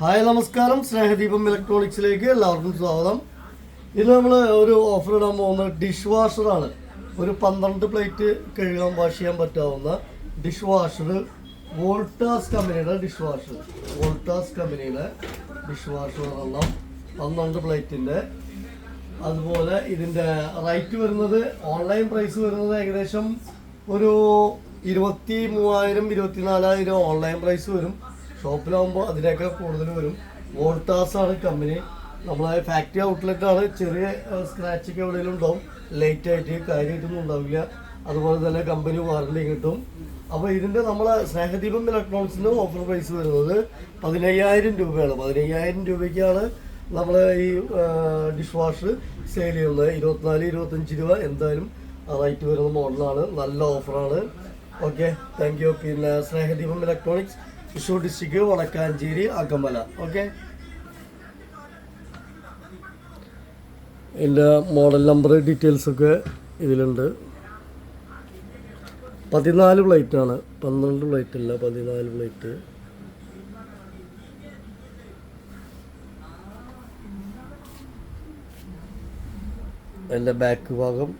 Hi നമസ്കാരം. സ്നേഹദീപം ഇലക്ട്രോണിക്സിലേക്ക് എല്ലാവർക്കും സ്വാഗതം. ഇന്ന് നമ്മൾ ഒരു ഓഫർ ഇടാൻ പോകുന്ന ഡിഷ് വാഷറാണ് ഒരു പന്ത്രണ്ട് പ്ലേറ്റ് കഴുകാൻ വാഷ് ചെയ്യാൻ പറ്റാവുന്ന ഡിഷ് വാഷർ വോൾട്ടാസ് കമ്പനിയുടെ ഡിഷ് വാഷർ വോൾട്ടാസ് കമ്പനിയുടെ ഡിഷ് വാഷർ ഒരെണ്ണം പന്ത്രണ്ട് പ്ലേറ്റിന്റെ അതുപോലെ ഇതിന്റെ റേറ്റ് വരുന്നത് ഓൺലൈൻ പ്രൈസ് വരുന്നത് ഏകദേശം ഒരു ഇരുപത്തി മൂവായിരം ഇരുപത്തിനാലായിരം ഓൺലൈൻ പ്രൈസ് വരും. ഷോപ്പിലാകുമ്പോൾ അതിനേക്കാൾ കൂടുതൽ വരും. വോൾട്ടാസ് ആണ് കമ്പനി. നമ്മളെ ഫാക്ടറി ഔട്ട്ലെറ്റ് ആണ്. ചെറിയ സ്ക്രാച്ചൊക്കെ എവിടെയെങ്കിലും ഉണ്ടാവും. ലേറ്റ് ആയിട്ട് കാര്യമായിട്ടൊന്നും ഉണ്ടാവില്ല. അതുപോലെ തന്നെ കമ്പനി വാറണ്ടി കിട്ടും. അപ്പോൾ ഇതിന്റെ നമ്മളെ സ്നേഹദീപം ഇലക്ട്രോണിക്സിന്റെ ഓഫർ പ്രൈസ് വരുന്നത് പതിനയ്യായിരം രൂപയാണ്. പതിനയ്യായിരം രൂപയ്ക്കാണ് നമ്മൾ ഈ ഡിഷ് വാഷ് സെയിൽ ചെയ്യുന്നത്. ഇരുപത്തിനാല് ഇരുപത്തഞ്ച് രൂപ എന്തായാലും റേറ്റ് വരുന്ന മോഡലാണ് നല്ല ഓഫറാണ് ഓക്കെ താങ്ക് യു പിന്നെ Snehadeepam electronics Thrissur district Vadakkanchery Akamala. Okay എന്റെ മോഡൽ നമ്പർ ഡീറ്റെയിൽസൊക്കെ ഇതിലുണ്ട്. പതിനാല് പ്ലേറ്റാണ് പന്ത്രണ്ട് പ്ലേറ്റ് അല്ല പതിനാല് പ്ലേറ്റ് എന്റെ ബാക്ക് ഭാഗം